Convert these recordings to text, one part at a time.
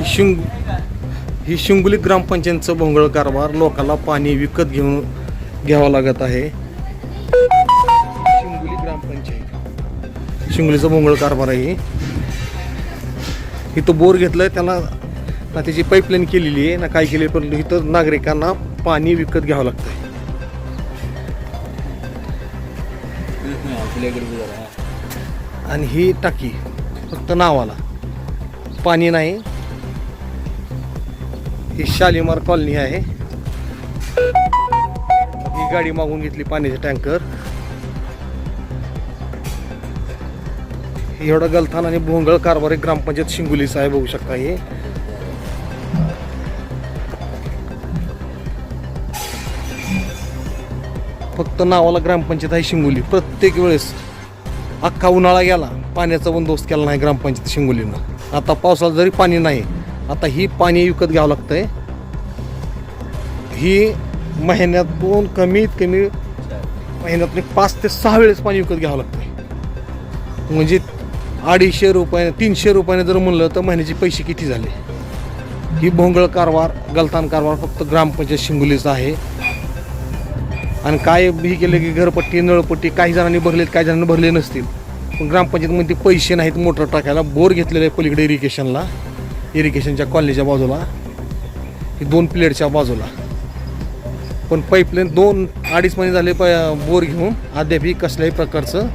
ही शिंग ही शिंगोली ग्रामपंचायतचं भोंगळ कारभार लोकांना पाणी विकत घेऊन घ्यावं लागत आहे. शिंगोली ग्रामपंचायत. शिंगोलीचं भोंगळ कारभार आहे इथं बोर घेतलंय त्याला ना त्याची पाईपलाईन केलेली आहे ना काय केली पण इथं नागरिकांना पाणी विकत घ्यावं लागतं आहे आणि ही टाकी फक्त नावाला. पाणी नाही ही शालिमार कॉलनी आहे. ही गाडी मागून घेतली पाण्याचे टँकर. एवढा गलथान आणि भोंगळ कारभार ग्रामपंचायत शिंगोलीचा आहे बघू शकता हे. फक्त नावाला ग्रामपंचायत आहे शिंगोली. प्रत्येक वेळेस अख्खा उन्हाळा गेला पाण्याचा बंदोबस्त केला नाही ग्रामपंचायत शिंगोलीनं. आता पावसाला जरी पाणी नाही आता ही पाणी विकत घ्यावं लागतंय. ही महिन्यातून कमीत कमी महिन्यातून पाच ते सहा वेळेस पाणी विकत घ्यावं लागतंय. म्हणजे अडीचशे रुपयाने तीनशे रुपयाने जर म्हणलं तर महिन्याचे पैसे किती झाले? ही भोंगळ कारभार गलतान कारभार फक्त ग्रामपंचायत शिंगोलीचा आहे. आणि काय ही केलं की घरपट्टी नळपट्टी काही जणांनी भरलेत काही जणांनी भरले नसतील. पण ग्रामपंचायतमध्ये पैसे नाहीत मोटर टाकायला बोर घेतलेले आहे पलीकडे इरिगेशनला इरिगेशनच्या कॉलनीच्या बाजूला ही दोन प्लेटच्या बाजूला. पण पाईपलाईन दोन अडीच महिने झाले प बोर घेऊन अद्यापही कसल्याही प्रकारचं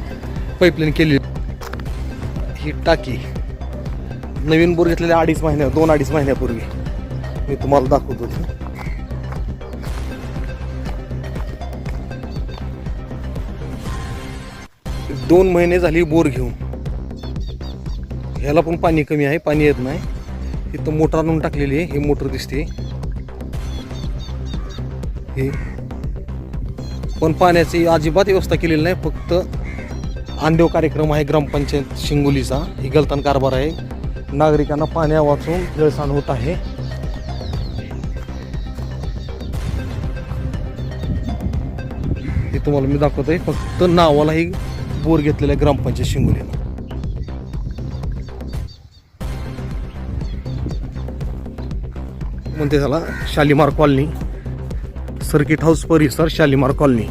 पाईपलाईन केली ही टाकी नवीन बोर घेतलेल्या अडीच महिन्या दोन अडीच महिन्यापूर्वी. मी तुम्हाला दाखवतो दोन महिने झाली बोर घेऊन. ह्याला पण पाणी कमी आहे पाणी येत नाही. इथं मोटर आणून टाकलेली आहे. ही मोटर दिसते. हे. पण पाण्याची अजिबात व्यवस्था केलेली नाही. फक्त आंदेव कार्यक्रम आहे ग्रामपंचायत शिंगोलीचा. ही गलतान कारभार आहे. नागरिकांना पाण्या वाचून जळसाण होत आहे. हे तुम्हाला मी दाखवतोय. फक्त नावालाही बोर घेतलेला आहे ग्रामपंचायत शिंगोलीला म्हणते त्याला शालिमार कॉलनी सर्किट हाऊस परिसर शालिमार कॉलनी.